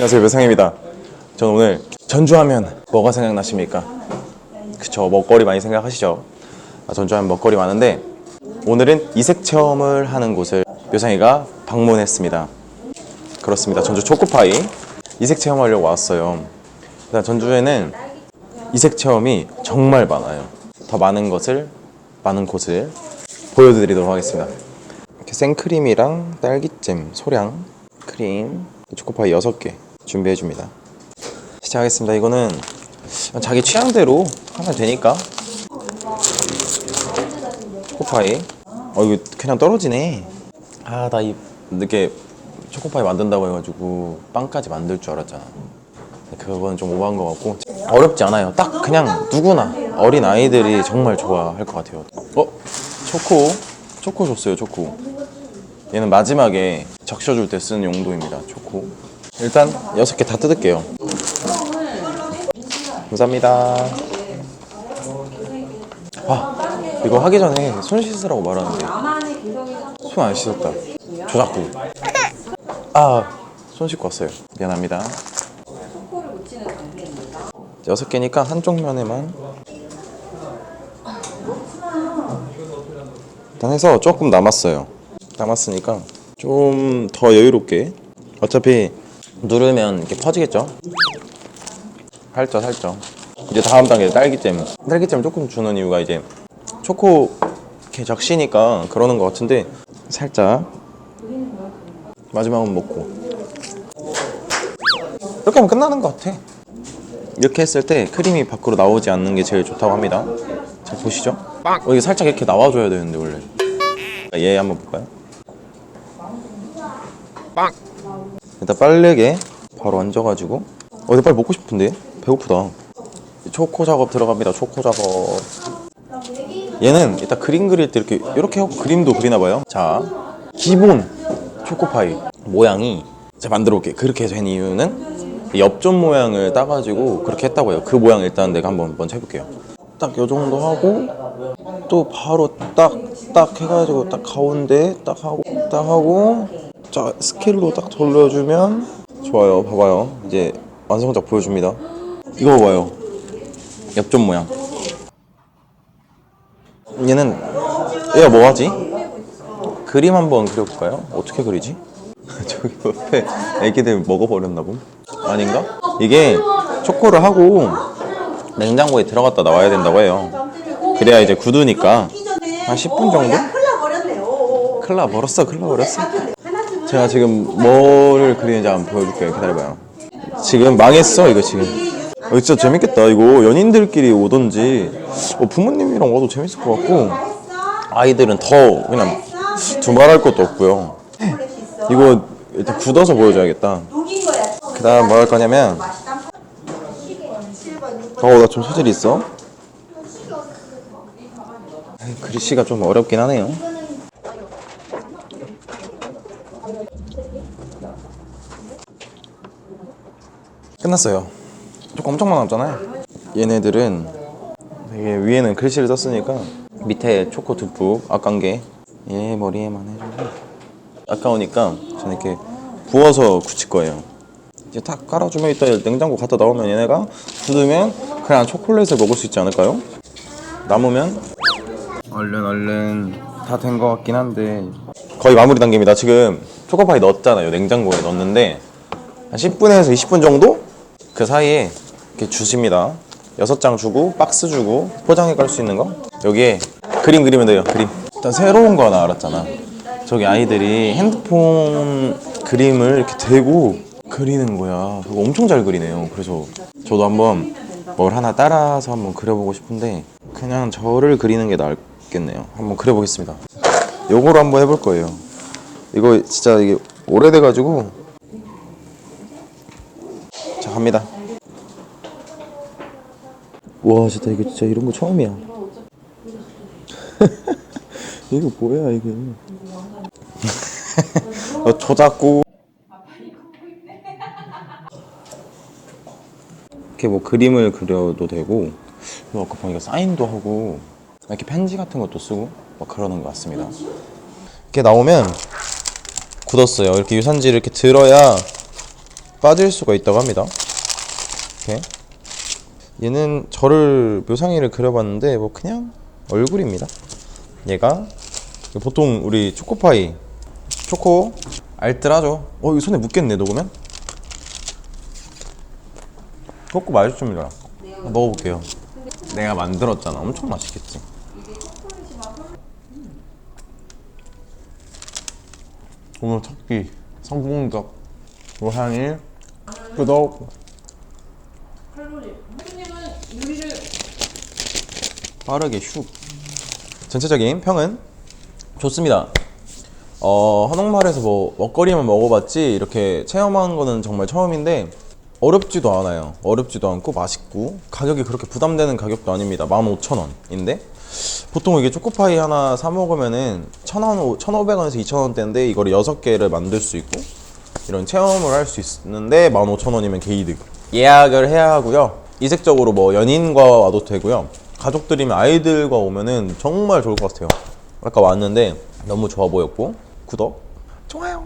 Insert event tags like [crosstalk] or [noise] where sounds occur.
안녕하세요 배상입니다. 저는 오늘 전주하면 뭐가 생각나십니까? 그쵸 먹거리 많이 생각하시죠? 아, 전주하면 먹거리 많은데 오늘은 이색 체험을 하는 곳을 묘상이가 방문했습니다. 그렇습니다. 전주 초코파이 이색 체험하려고 왔어요. 일단 전주에는 이색 체험이 정말 많아요. 더 많은 것을 많은 곳을 보여드리도록 하겠습니다. 이렇게 생크림이랑 딸기잼, 소량, 크림, 초코파이 6개 준비해 줍니다. 시작하겠습니다. 이거는 자기 취향대로 하면 되니까. 초코파이. 어, 이거 그냥 떨어지네. 아, 나 이 늦게 초코파이 만든다고 해가지고 빵까지 만들 줄 알았잖아. 그건 좀 오버한 것 같고 어렵지 않아요. 딱 그냥 누구나 어린 아이들이 정말 좋아할 것 같아요. 어, 초코, 초코 줬어요. 초코. 얘는 마지막에 적셔줄 때 쓰는 용도입니다. 초코. 일단 여섯 개 다 뜯을게요. 감사합니다. 와, 이거 하기 전에 손 씻으라고 말하는데 손 안 씻었다. 저작구. 아, 손 씻고 왔어요. 미안합니다. 여섯 개니까 한쪽 면에만 일단 해서 조금 남았어요. 남았으니까 좀 더 여유롭게 어차피 누르면 이렇게 퍼지겠죠? 살쪄 살쪄. 이제 다음 단계 딸기잼. 딸기잼 조금 주는 이유가 이제 초코 이렇게 적시니까 그러는 것 같은데 살짝 마지막은 먹고. 이렇게 하면 끝나는 것 같아. 이렇게 했을 때 크림이 밖으로 나오지 않는 게 제일 좋다고 합니다. 자 보시죠? 어, 이게 살짝 이렇게 나와줘야 되는데 원래. 얘 한번 볼까요? 일단 빠르게 바로 얹어가지고. 어, 이거 빨리 먹고 싶은데? 배고프다. 초코 작업 들어갑니다 초코 작업. 얘는 이따 그림 그릴 때 이렇게 이렇게 하고 그림도 그리나 봐요. 자 기본 초코파이 모양이 제가 만들어 볼게요. 그렇게 된 이유는 엽전 모양을 따가지고 그렇게 했다고 해요. 그 모양 일단 내가 한번 먼저 해볼게요. 딱 요 정도 하고 또 바로 딱딱 해가지고 딱 가운데 딱 하고 딱 하고 자 스케일로 딱 돌려주면 좋아요 봐봐요 이제 완성작 보여줍니다 이거 봐봐요 엽전 모양 얘는 얘가 뭐 하지? 그림 한번 그려볼까요? 어떻게 그리지? [laughs] 저기 옆에 애기들 먹어버렸나 봄? 아닌가? 이게 초코를 하고 냉장고에 들어갔다 나와야 된다고 해요 그래야 이제 굳으니까 한 10분 정도? 흘러버렸네요. 클라 버렸어 클라 버렸어 제가 지금 뭐를 그리는지 한번 보여줄게요. 기다려봐요. 지금 망했어 이거 지금. 어, 진짜 재밌겠다. 이거 연인들끼리 오던지. 어, 부모님이랑 와도 재밌을 것 같고. 아이들은 더 그냥 두말할 것도 없고요. 이거 일단 굳어서 보여줘야겠다. 그 다음 뭐 할 거냐면 어 나 좀 소질이 있어. 글씨가 좀 어렵긴 하네요 끝났어요. 조금 엄청 많았잖아요. 얘네들은 되게 위에는 글씨를 썼으니까 밑에 초코 듬뿍 아까운 게얘 머리에만 해주고. 아까우니까 저는 이렇게 부어서 굳힐 거예요. 이제 딱 깔아주면 이따 냉장고 갖다 나오면 얘네가 굳으면 그냥 초콜릿을 먹을 수 있지 않을까요? 남으면 얼른 얼른 다 된 것 같긴 한데. 거의 마무리 단계입니다. 지금 초코파이 넣었잖아요. 냉장고에 넣었는데 한 10분에서 20분 정도? 그 사이에 이렇게 주십니다. 여섯 장 주고 박스 주고 포장해 갈 수 있는 거? 여기에 그림 그리면 돼요 그림. 일단 새로운 거 하나 알았잖아. 저기 아이들이 핸드폰 그림을 이렇게 대고 그리는 거야. 그거 엄청 잘 그리네요. 그래서 저도 한번 뭘 하나 따라서 한번 그려보고 싶은데 그냥 저를 그리는 게 낫겠네요. 한번 그려보겠습니다. 요거로 한번 해볼 거예요. 이거 진짜 이게 오래돼가지고 자 갑니다. 와 진짜 이거 진짜 이런 거 처음이야. [laughs] 이거 뭐야 이게? [laughs] 어, 저작구 이렇게 뭐 그림을 그려도 되고 그리고 아까 보니까 사인도 하고 이렇게 편지 같은 것도 쓰고 막 그러는 것 같습니다. 이렇게 나오면 굳었어요. 이렇게 유산지를 이렇게 들어야 빠질 수가 있다고 합니다. 이렇게 얘는 저를 묘상이를 그려봤는데 뭐 그냥 얼굴입니다. 얘가 보통 우리 초코파이 초코 알뜰하죠. 어 이거 손에 묻겠네 녹으면. 초코 맛있습니다. 먹어볼게요. 내가 만들었잖아. 엄청 맛있겠지. 오늘 첫끼 성공적 로향일 구독 칼로리. 선생님은 요리를 빠르게 슉. 전체적인 평은? 좋습니다. 어 한옥마을에서 뭐 먹거리만 먹어봤지 이렇게 체험한 거는 정말 처음인데 어렵지도 않아요. 어렵지도 않고 맛있고 가격이 그렇게 부담되는 가격도 아닙니다. 15,000원인데 보통 이게 초코파이 하나 사 먹으면은 1,000원, 1,500원에서 2,000원대인데 이걸 6개를 만들 수 있고 이런 체험을 할 수 있는데 15,000원이면 개이득 예약을 해야 하고요. 이색적으로 뭐 연인과 와도 되고요. 가족들이면 아이들과 오면은 정말 좋을 것 같아요. 아까 왔는데 너무 좋아 보였고 구독 좋아요